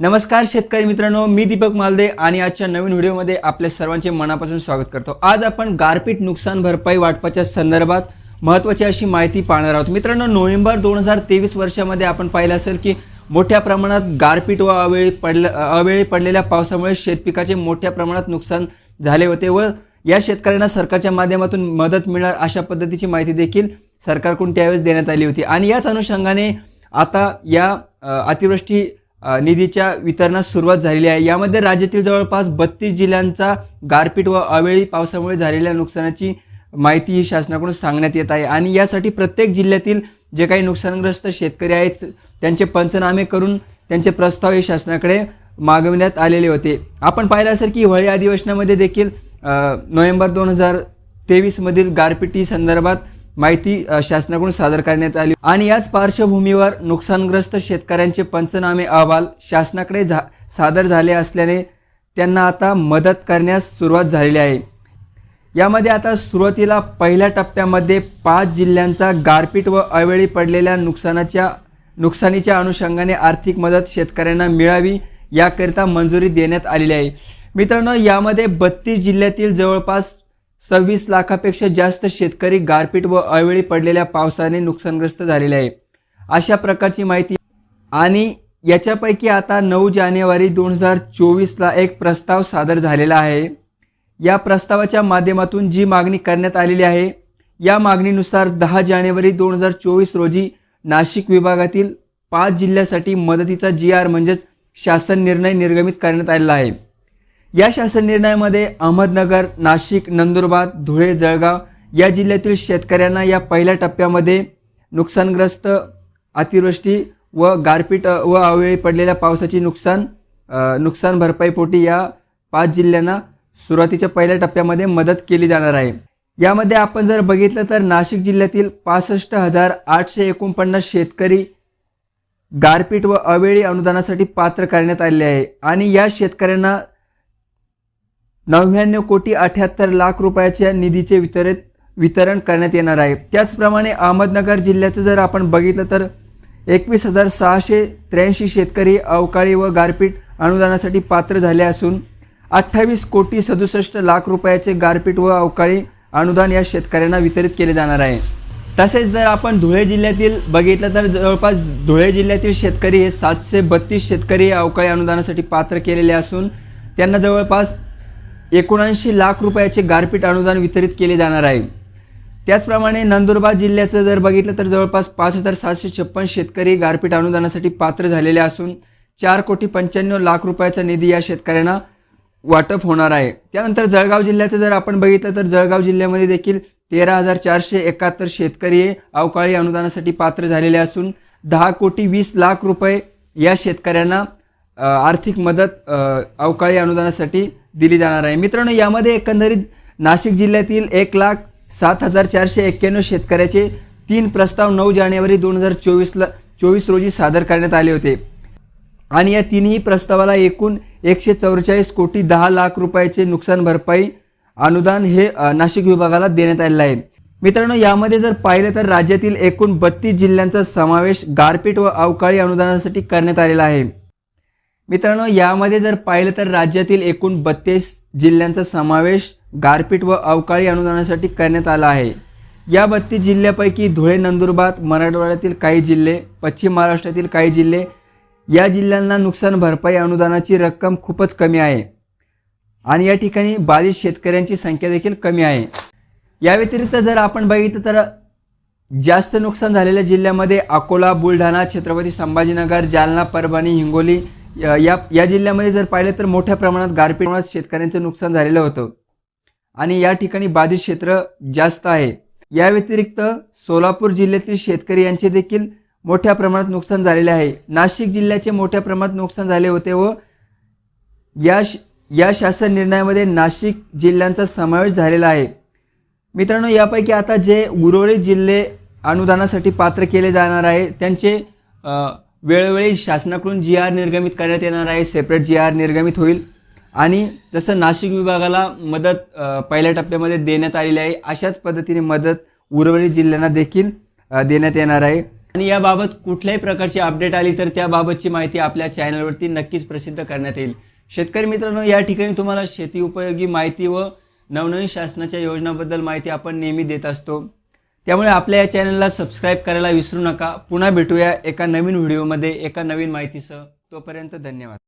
नमस्कार शेतकरी मित्रांनो मी दीपक मालदे आणि आजच्या नवीन व्हिडिओमध्ये आपल्या सर्वांचे मनापासून स्वागत करतो. आज आपण गारपीट नुकसान भरपाई वाटपाच्या संदर्भात महत्त्वाची अशी माहिती पाहणार आहोत. मित्रांनो नोव्हेंबर दोन हजार तेवीस वर्षामध्ये आपण पाहिलं असेल की मोठ्या प्रमाणात गारपीट व अवेळी पडल्या अवेळी पडलेल्या पावसामुळे शेतपिकाचे मोठ्या प्रमाणात नुकसान झाले होते व या शेतकऱ्यांना सरकारच्या माध्यमातून मदत मिळणार अशा पद्धतीची माहिती देखील सरकारकडून त्यावेळेस देण्यात आली होती. आणि याच अनुषंगाने आता या अतिवृष्टी निधीच्या वितरणास सुरुवात झालेली आहे. यामध्ये राज्यातील जवळपास बत्तीस जिल्ह्यांचा गारपीट व अवेळी पावसामुळे झालेल्या नुकसानाची माहिती ही शासनाकडून सांगण्यात येत आहे. आणि यासाठी प्रत्येक जिल्ह्यातील जे काही नुकसानग्रस्त शेतकरी आहेत त्यांचे पंचनामे करून त्यांचे प्रस्ताव हे शासनाकडे मागविण्यात आलेले होते. आपण पाहिलं असेल की हिवाळी अधिवेशनामध्ये देखील नोव्हेंबर दोन हजार तेवीसमधील गारपिटी संदर्भात माहिती शासनाकडून सादर करण्यात आली. आणि याच पार्श्वभूमीवर नुकसानग्रस्त शेतकऱ्यांचे पंचनामे अहवाल शासनाकडे झा सादर झाले असल्याने त्यांना आता मदत करण्यास सुरुवात झालेली आहे. यामध्ये आता सुरुवातीला पहिल्या टप्प्यामध्ये पाच जिल्ह्यांचा गारपीट व अवेळी पडलेल्या नुकसानाच्या नुकसानीच्या अनुषंगाने आर्थिक मदत शेतकऱ्यांना मिळावी याकरिता मंजुरी देण्यात आलेली आहे. मित्रांनो यामध्ये बत्तीस जिल्ह्यातील जवळपास सव्वीस लाखापेक्षा जास्त शेतकरी गारपीट व अवेळी पडलेल्या पावसाने नुकसानग्रस्त झालेले आहे. अशा प्रकारची माहिती आणि याच्यापैकी आता नऊ जानेवारी दोन हजार चोवीसला एक प्रस्ताव सादर झालेला आहे. या प्रस्तावाच्या माध्यमातून जी मागणी करण्यात आलेली आहे या मागणीनुसार दहा जानेवारी दोन हजार चोवीस रोजी नाशिक विभागातील पाच जिल्ह्यासाठी मदतीचा जी आर म्हणजेच शासन निर्णय निर्गमित करण्यात आलेला आहे. या शासन निर्णयामध्ये अहमदनगर नाशिक नंदुरबार धुळे जळगाव या जिल्ह्यातील शेतकऱ्यांना या पहिल्या टप्प्यामध्ये नुकसानग्रस्त अतिवृष्टी व गारपीट व अवेळी पडलेल्या पावसाची नुकसान नुकसान भरपाईपोटी या पाच जिल्ह्यांना सुरुवातीच्या पहिल्या टप्प्यामध्ये मदत केली जाणार आहे. यामध्ये आपण जर बघितलं तर नाशिक जिल्ह्यातील पासष्ट हजार आठशे एकोणपन्नास शेतकरी गारपीट व अवेळी अनुदानासाठी पात्र करण्यात आलेले आहे आणि या शेतकऱ्यांना नव्याण्णव कोटी अठ्याहत्तर लाख रुपयाच्या निधीचे वितरित वितरण करण्यात येणार आहे. त्याचप्रमाणे अहमदनगर जिल्ह्याचं जर आपण बघितलं तर एकवीस हजार सहाशे त्र्याऐंशी शेतकरी अवकाळी व गारपीट अनुदानासाठी पात्र झाले असून अठ्ठावीस कोटी सदुसष्ट लाख रुपयाचे गारपीट व अवकाळी अनुदान या शेतकऱ्यांना वितरित केले जाणार आहे. तसेच जर आपण धुळे जिल्ह्यातील बघितलं तर जवळपास धुळे जिल्ह्यातील शेतकरी हे सातशे बत्तीस शेतकरी अवकाळी अनुदानासाठी पात्र केलेले असून त्यांना जवळपास एकोणऐंशी लाख रुपयाचे गारपीट अनुदान वितरित केले जाणार आहे. त्याचप्रमाणे नंदुरबार जिल्ह्याचं जर बघितलं तर जवळपास पाच हजार सातशे छप्पन शेतकरी गारपीट अनुदानासाठी पात्र झालेले असून चार कोटी पंच्याण्णव लाख रुपयाचा निधी या शेतकऱ्यांना वाटप होणार आहे. त्यानंतर जळगाव जिल्ह्याचं जर आपण बघितलं तर जळगाव जिल्ह्यामध्ये देखील तेरा हजार चारशे एकाहत्तर शेतकरी हे अवकाळी अनुदानासाठी पात्र झालेले असून दहा कोटी वीस लाख रुपये या शेतकऱ्यांना आर्थिक मदत अवकाळी अनुदानासाठी दिली जाणार आहे. मित्रांनो यामध्ये एकंदरीत नाशिक जिल्ह्यातील एक लाख सात हजार चारशे एक्क्याण्णव शेतकऱ्याचे तीन प्रस्ताव नऊ जानेवारी दोन हजार चोवीसला चोवीस रोजी सादर करण्यात आले होते. आणि या तिन्ही प्रस्तावाला एकूण एकशे चौवेचाळीस कोटी दहा लाख रुपयाचे नुकसान भरपाई अनुदान हे नाशिक विभागाला देण्यात आलेलं आहे. मित्रांनो यामध्ये जर पाहिलं तर राज्यातील एकूण बत्तीस जिल्ह्यांचा समावेश गारपीट व अवकाळी अनुदानासाठी करण्यात आलेला आहे. मित्रांनो यामध्ये जर पाहिलं तर राज्यातील एकूण बत्तीस जिल्ह्यांचा समावेश गारपीट व अवकाळी अनुदानासाठी करण्यात आला आहे. या बत्तीस जिल्ह्यापैकी धुळे नंदुरबार मराठवाड्यातील काही जिल्हे पश्चिम महाराष्ट्रातील काही जिल्हे या जिल्ह्यांना नुकसान भरपाई अनुदानाची रक्कम खूपच कमी आहे. आणि या ठिकाणी बाधित शेतकऱ्यांची संख्या देखील कमी आहे. या व्यतिरिक्त जर आपण बघितलं तर जास्त नुकसान झालेल्या जिल्ह्यामध्ये अकोला बुलढाणा छत्रपती संभाजीनगर जालना परभणी हिंगोली या या- या जिल्ह्यामध्ये जर पाहिलं तर मोठ्या प्रमाणात गारपीट शेतकऱ्यांचं नुकसान झालेलं होतं. आणि या ठिकाणी बाधित क्षेत्र जास्त आहे. या व्यतिरिक्त सोलापूर जिल्ह्यातील शेतकरी यांचे देखील मोठ्या प्रमाणात नुकसान झालेले आहे. नाशिक जिल्ह्याचे मोठ्या प्रमाणात नुकसान झाले होते व या श- या शासन निर्णयामध्ये नाशिक जिल्ह्यांचा समावेश झालेला आहे. मित्रांनो यापैकी आता जे उर्वरित जिल्हे अनुदानासाठी पात्र केले जाणार आहे त्यांचे वेळोवेळी शासनाकडून जी आर निर्गमित करण्यात येणार आहे सेपरेट जी आर निर्गमित होईल. आणि जसं नाशिक विभागाला मदत पहिल्या टप्प्यामध्ये देण्यात आलेली आहे अशाच पद्धतीने मदत उर्वरित जिल्ह्यांना देखील देण्यात येणार आहे. आणि याबाबत कुठल्याही प्रकारची अपडेट आली तर त्याबाबतची माहिती आपल्या चॅनलवरती नक्कीच प्रसिद्ध करण्यात येईल. शेतकरी मित्रांनो या ठिकाणी तुम्हाला शेती उपयोगी माहिती व नवनवीन शासनाच्या योजनाबद्दल माहिती आपण नेहमी देत असतो. त्यामुळे आपल्या या चॅनलला सबस्क्राईब करायला विसरू नका. पुन्हा भेटूया एका नवीन व्हिडिओमध्ये एका नवीन माहितीसह. तोपर्यंत धन्यवाद.